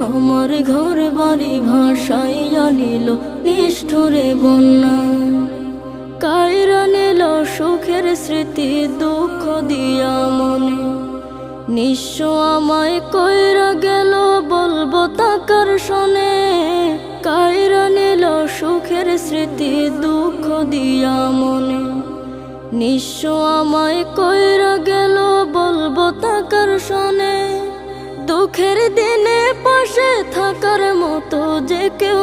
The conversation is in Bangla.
আমার ঘর বাড়ি ভাষাই আনিল নিষ্ঠুরে বন্যায় কায়রা নিল সুখের স্মৃতি, দুঃখ দিয়া মনে। নিঃস্ব আমায় কইরা গেল বলব তাকার শোনে। কায়রা নিল সুখের স্মৃতি, দুঃখ দিয়া মনে। নিঃস্ব আমায় কইরা গেল দুঃখের দিনে পাশে থাকার মতো যে কেউ